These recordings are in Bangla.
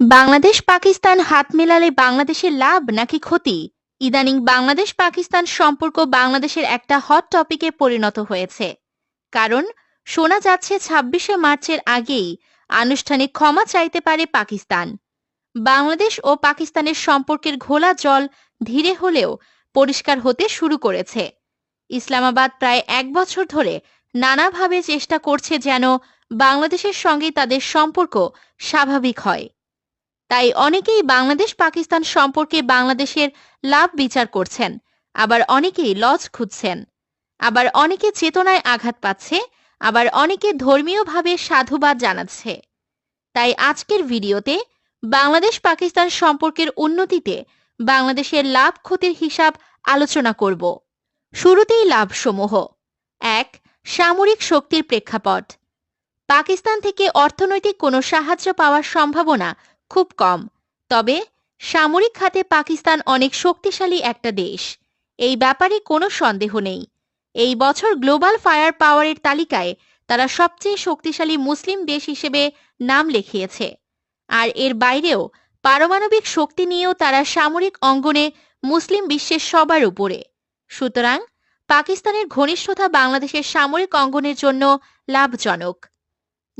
বাংলাদেশ, পাকিস্তান হাত মেলালে বাংলাদেশের লাভ নাকি ক্ষতি? ইদানিং বাংলাদেশ, পাকিস্তান সম্পর্ক বাংলাদেশের একটা হট টপিকে পরিণত হয়েছে। কারণ, শোনা যাচ্ছে ছাব্বিশে মার্চের আগেই আনুষ্ঠানিক ক্ষমা চাইতে পারে পাকিস্তান। বাংলাদেশ ও পাকিস্তানের সম্পর্কের ঘোলা জল ধীরে হলেও পরিষ্কার হতে শুরু করেছে। ইসলামাবাদ প্রায় এক বছর ধরে নানাভাবে চেষ্টা করছে যেন বাংলাদেশের সঙ্গে তাদের সম্পর্ক স্বাভাবিক হয়। তাই অনেকেই বাংলাদেশ পাকিস্তান সম্পর্কে বাংলাদেশের লাভ বিচার করছেন, আবার অনেকেই লজ খুঁজছেন। আবার অনেকে চেতনায় আঘাত পাচ্ছে, আবার অনেকে ধর্মীয়ভাবে সাধুবাদ জানাচ্ছে। তাই আজকের ভিডিওতে বাংলাদেশ পাকিস্তান সম্পর্কের উন্নতিতে বাংলাদেশের লাভ ক্ষতির হিসাব আলোচনা করব। শুরুতেই লাভসমূহ। এক, সামরিক শক্তির প্রেক্ষাপট। পাকিস্তান থেকে অর্থনৈতিক কোনো সাহায্য পাওয়ার সম্ভাবনা খুব কম। তবে সামরিক খাতে পাকিস্তান অনেক শক্তিশালী একটা দেশ। এই ব্যাপারে কোনো সন্দেহ নেই। এই বছর গ্লোবাল ফায়ার পাওয়ারের তালিকায় তারা সবচেয়ে শক্তিশালী মুসলিম দেশ হিসেবে নাম লিখিয়েছে। আর এর বাইরেও পারমাণবিক শক্তি নিয়েও তারা সামরিক অঙ্গনে মুসলিম বিশ্বের সবার উপরে। সুতরাং পাকিস্তানের ঘনিষ্ঠতা বাংলাদেশের সামরিক অঙ্গনের জন্য লাভজনক।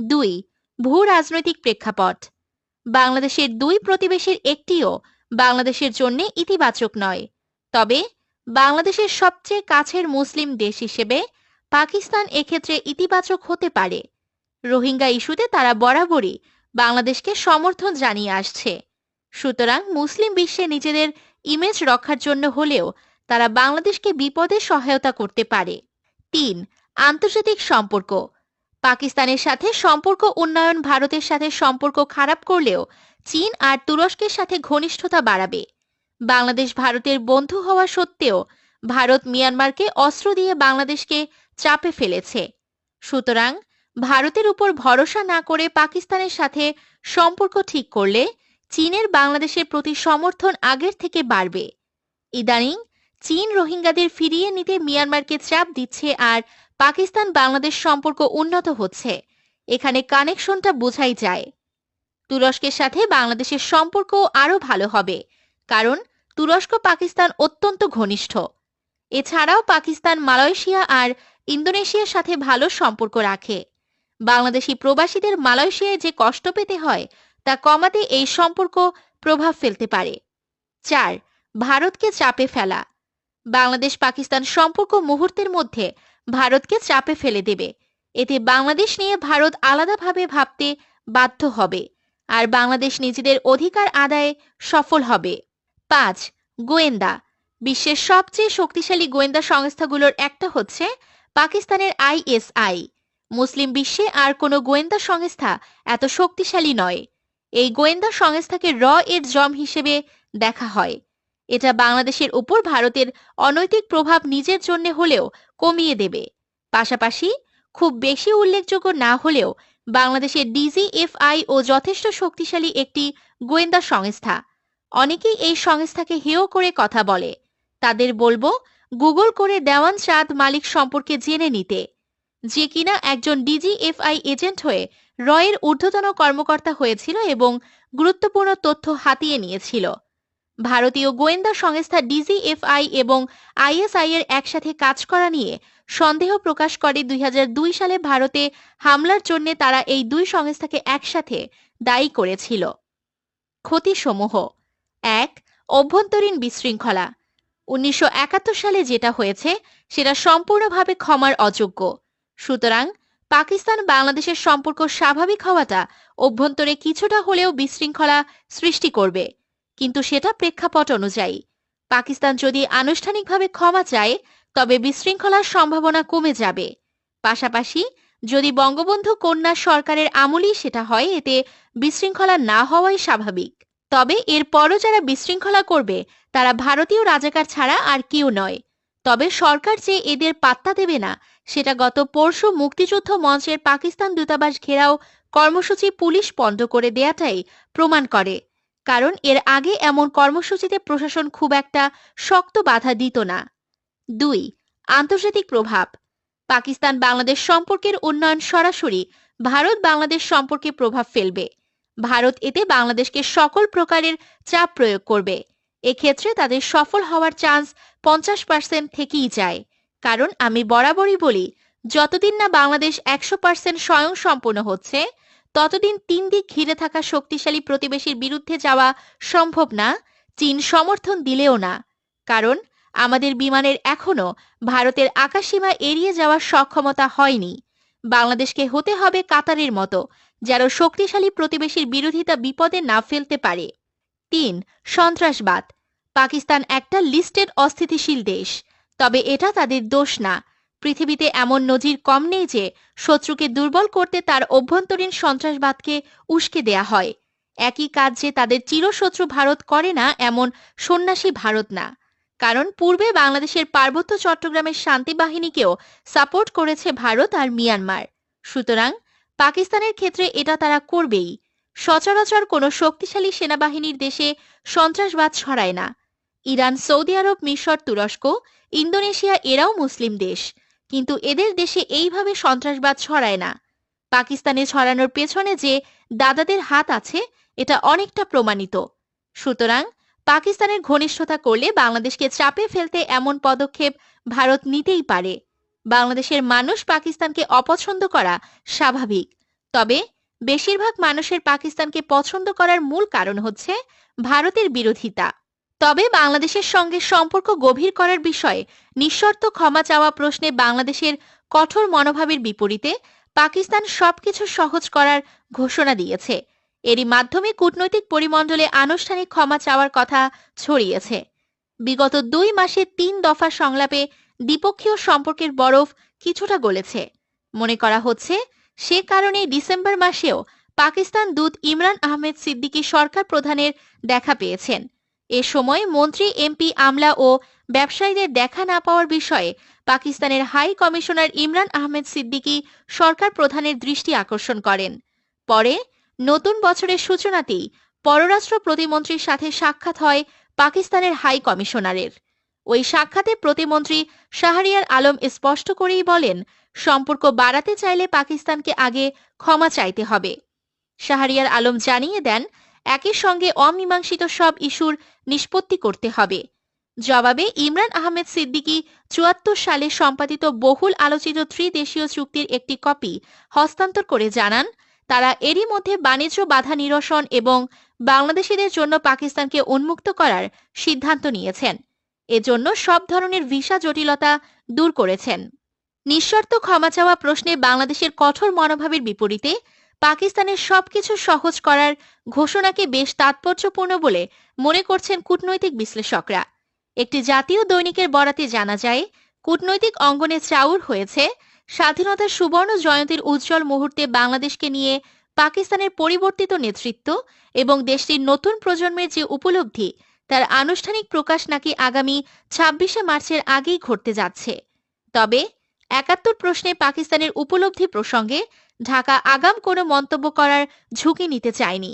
দুই ভূ রাজনৈতিক প্রেক্ষাপট। বাংলাদেশের দুই প্রতিবেশীর একটিও বাংলাদেশের জন্য ইতিবাচক নয়। তবে বাংলাদেশের সবচেয়ে কাছের মুসলিম দেশ হিসেবে পাকিস্তান এক্ষেত্রে ইতিবাচক হতে পারে। রোহিঙ্গা ইস্যুতে তারা বরাবরই বাংলাদেশকে সমর্থন জানিয়ে আসছে। সুতরাং মুসলিম বিশ্বে নিজেদের ইমেজ রক্ষার জন্য হলেও তারা বাংলাদেশকে বিপদে সহায়তা করতে পারে। তিন, আন্তর্জাতিক সম্পর্ক। পাকিস্তানের সাথে সম্পর্ক উন্নয়ন ভারতের সাথে সম্পর্ক খারাপ করলেও চীন আর তুরস্কের সাথে ঘনিষ্ঠতা বাড়াবে। বাংলাদেশ ভারতের বন্ধু হওয়া সত্ত্বেও ভারত মিয়ানমারকে অস্ত্র দিয়ে বাংলাদেশকে চাপে ফেলেছে। সুতরাং ভারতের উপর ভরসা না করে পাকিস্তানের সাথে সম্পর্ক ঠিক করলে চীনের বাংলাদেশের প্রতি সমর্থন আগের থেকে বাড়বে। ইদানিং চীন রোহিঙ্গাদের ফিরিয়ে নিতে মিয়ানমারকে চাপ দিচ্ছে আর পাকিস্তান বাংলাদেশ সম্পর্ক উন্নত হচ্ছে। এখানে কানেকশনটা বোঝাই যায়। তুরস্কের সাথে বাংলাদেশের সম্পর্ক আরও ভালো হবে, কারণ তুরস্ক পাকিস্তান অত্যন্ত ঘনিষ্ঠ। এছাড়াও পাকিস্তান মালয়েশিয়া আর ইন্দোনেশিয়ার সাথে ভালো সম্পর্ক রাখে। বাংলাদেশি প্রবাসীদের মালয়েশিয়ায় যে কষ্ট পেতে হয়, তা কমাতে এই সম্পর্ক প্রভাব ফেলতে পারে। চার, ভারতকে চাপে ফেলা। বাংলাদেশ পাকিস্তান সম্পর্ক মুহূর্তের মধ্যে ভারতকে চাপে ফেলে দেবে। এতে বাংলাদেশ নিয়ে ভারত আলাদাভাবে ভাবতে বাধ্য হবে আর বাংলাদেশ নিজেদের অধিকার আদায়ে সফল হবে। পাঁচ, গোয়েন্দা। বিশ্বের সবচেয়ে শক্তিশালী গোয়েন্দা সংস্থাগুলোর একটা হচ্ছে পাকিস্তানের আইএসআই। মুসলিম বিশ্বে আর কোনো গোয়েন্দা সংস্থা এত শক্তিশালী নয়। এই গোয়েন্দা সংস্থাকে র এর জম হিসেবে দেখা হয়। এটা বাংলাদেশের উপর ভারতের অনৈতিক প্রভাব নিজের জন্য হলেও কমিয়ে দেবে। পাশাপাশি খুব বেশি উল্লেখযোগ্য না হলেও বাংলাদেশের ডিজিএফআই ও যথেষ্ট শক্তিশালী একটি গোয়েন্দা সংস্থা। অনেকেই এই সংস্থাকে হেয় করে কথা বলে। তাদের বলব, গুগল করে দেওয়ান চাঁদ মালিক সম্পর্কে জেনে নিতে। যে কিনা একজন ডিজিএফআই এজেন্ট হয়ে রয়ের ঊর্ধ্বতন কর্মকর্তা হয়েছিল এবং গুরুত্বপূর্ণ তথ্য হাতিয়ে নিয়েছিল। ভারতীয় গোয়েন্দা সংস্থা ডিজিএফআই এবং আইএসআই এর একসাথে কাজ করা নিয়ে সন্দেহ প্রকাশ করে দুই হাজার দুই সালে ভারতে হামলার জন্য তারা এই দুই সংস্থাকে একসাথে দায়ী করেছিল। ক্ষতিসমূহ। এক, অভ্যন্তরীণ বিশৃঙ্খলা। উনিশশো একাত্তর সালে যেটা হয়েছে, সেটা সম্পূর্ণভাবে ক্ষমার অযোগ্য। সুতরাং পাকিস্তান বাংলাদেশের সম্পর্ক স্বাভাবিক হওয়াটা অভ্যন্তরে কিছুটা হলেও বিশৃঙ্খলা সৃষ্টি করবে। কিন্তু সেটা প্রেক্ষাপট অনুযায়ী। পাকিস্তান যদি আনুষ্ঠানিকভাবে ক্ষমা চায়, তবে বিশৃঙ্খলার সম্ভাবনা কমে যাবে। পাশাপাশি, যদি বঙ্গবন্ধু কন্যা সরকারের আমলেই সেটা হয়, এতে বিশৃঙ্খলা না হওয়াই স্বাভাবিক। তবে এরপরও যারা বিশৃঙ্খলা করবে, তারা ভারতীয় রাজাকার ছাড়া আর কেউ নয়। তবে সরকার যে এদের পাত্তা দেবে না, সেটা গত পরশু মুক্তিযুদ্ধ মঞ্চের পাকিস্তান দূতাবাস ঘেরাও কর্মসূচি পুলিশ বন্ধ করে দেয়াটাই প্রমাণ করে। কারণ এর আগে এমন কর্মসূচিতে প্রশাসন খুব একটা শক্ত বাধা দিত না। দুই, আন্তর্জাতিক প্রভাব। পাকিস্তান বাংলাদেশ সম্পর্কের উন্নয়ন সরাসরি ভারত বাংলাদেশ সম্পর্কে প্রভাব ফেলবে। ভারত এতে বাংলাদেশকে সকল প্রকারের চাপ প্রয়োগ করবে। এক্ষেত্রে তাদের সফল হওয়ার চান্স পঞ্চাশ পার্সেন্ট থেকেই যায়। কারণ আমি বরাবরই বলি, যতদিন না বাংলাদেশ একশো পার্সেন্ট স্বয়ং সম্পূর্ণ হচ্ছে ততদিন তিন দিক ঘিরে থাকা শক্তিশালী প্রতিবেশীর বিরুদ্ধে যাওয়া সম্ভব না, চীন সমর্থন দিলেও না। কারণ, আমাদের বিমানের এখনও ভারতের আকাশসীমা এড়িয়ে যাওয়ার সক্ষমতা হয়নি। বাংলাদেশকে হতে হবে কাতারের মতো, যেন শক্তিশালী প্রতিবেশীর বিরোধিতা বিপদে না ফেলতে পারে। তিন, সন্ত্রাসবাদ। পাকিস্তান একটা লিস্টেড অস্থিতিশীল দেশ, তবে এটা তাদের দোষ না। পৃথিবীতে এমন নজির কম নেই যে শত্রুকে দুর্বল করতে তার অভ্যন্তরীণ সন্ত্রাসবাদকে উস্কে দেয়া হয়। একই কাজ যে তাদের চিরশত্রু ভারত করে না, এমন সন্ন্যাসী ভারত না। কারণ পূর্বে বাংলাদেশের পার্বত্য চট্টগ্রামের শান্তি বাহিনীকেও সাপোর্ট করেছে ভারত আর মিয়ানমার। সুতরাং পাকিস্তানের ক্ষেত্রে এটা তারা করবেই। সচরাচর কোনো শক্তিশালী সেনাবাহিনীর দেশে সন্ত্রাসবাদ ছড়ায় না। ইরান, সৌদি আরব, মিশর, তুরস্ক, ইন্দোনেশিয়া, এরাও মুসলিম দেশ। কিন্তু এদের দেশে এইভাবে সন্ত্রাসবাদ ছড়ায় না। পাকিস্তানে ছড়ানোর পেছনে যে দাদাদের হাত আছে, এটা অনেকটা প্রমাণিত। সুতরাং পাকিস্তানের ঘনিষ্ঠতা করলে বাংলাদেশকে চাপে ফেলতে এমন পদক্ষেপ ভারত নিতেই পারে। বাংলাদেশের মানুষ পাকিস্তানকে অপছন্দ করা স্বাভাবিক। তবে বেশিরভাগ মানুষের পাকিস্তানকে পছন্দ করার মূল কারণ হচ্ছে ভারতের বিরোধিতা। তবে বাংলাদেশের সঙ্গে সম্পর্ক গভীর করার বিষয়ে নিঃশর্ত ক্ষমা চাওয়া প্রশ্নে বাংলাদেশের কঠোর মনোভাবের বিপরীতে পাকিস্তান সবকিছু সহজ করার ঘোষণা দিয়েছে। এরই মাধ্যমে কূটনৈতিক পরিমণ্ডলে আনুষ্ঠানিক ক্ষমা চাওয়ার কথা ছড়িয়েছে। বিগত দুই মাসে তিন দফা সংলাপে দ্বিপক্ষীয় সম্পর্কের বরফ কিছুটা গলেছে। মনে করা হচ্ছে, সে কারণে ডিসেম্বর মাসেও পাকিস্তান দূত ইমরান আহমেদ সিদ্দিকী সরকার প্রধানের দেখা পেয়েছেন। এ সময় মন্ত্রী এমপি আমলা ও ব্যবসায়ীদের দেখা না পাওয়ার বিষয়ে পাকিস্তানের হাই কমিশনার ইমরান আহমেদ সিদ্দিকী সরকার প্রধানের দৃষ্টি আকর্ষণ করেন। পরে নতুন বছরের সূচনাতেই পররাষ্ট্র প্রতিমন্ত্রীর সাথে সাক্ষাৎ হয় পাকিস্তানের হাই কমিশনারের। ওই সাক্ষাতে প্রতিমন্ত্রী শাহরিয়ার আলম স্পষ্ট করেই বলেন, সম্পর্ক বাড়াতে চাইলে পাকিস্তানকে আগে ক্ষমা চাইতে হবে। শাহরিয়ার আলম জানিয়ে দেন একই সঙ্গে অমীমাংসিত সব ইস্যুর নিষ্পত্তি করতে হবে। জবাবে ইমরান আহমেদ সিদ্দিকী চুয়াত্তর সালে সম্পাদিত বহুল আলোচিত ত্রিদেশীয় চুক্তির একটি কপি হস্তান্তর করে জানান, তারা এরই মধ্যে বাণিজ্য বাধা নিরসন এবং বাংলাদেশিদের জন্য পাকিস্তানকে উন্মুক্ত করার সিদ্ধান্ত নিয়েছেন। এজন্য সব ধরনের ভিসা জটিলতা দূর করেছেন। নিঃশর্ত ক্ষমা চাওয়া প্রশ্নে বাংলাদেশের কঠোর মনোভাবের বিপরীতে পাকিস্তানের সবকিছু সহজ করার ঘোষণাকে বেশ তাৎপর্যপূর্ণ বলে মনে করছেন কূটনৈতিক বিশ্লেষকরা। একটি জাতীয় দৈনিকের বরাতে জানা যায়, কূটনৈতিক অঙ্গনে চাউর হয়েছে। স্বাধীনতার সুবর্ণ জয়ন্তীর উজ্জ্বল মুহূর্তে বাংলাদেশকে নিয়ে পাকিস্তানের পরিবর্তিত নেতৃত্ব এবং দেশটির নতুন প্রজন্মের যে উপলব্ধি, তার আনুষ্ঠানিক প্রকাশ নাকি আগামী ছাব্বিশে মার্চের আগেই ঘটতে যাচ্ছে। তবে একাত্তর প্রশ্নে পাকিস্তানের উপলব্ধি প্রসঙ্গে ঢাকা আগাম কোনো মন্তব্য করার ঝুঁকি নিতে চায়নি।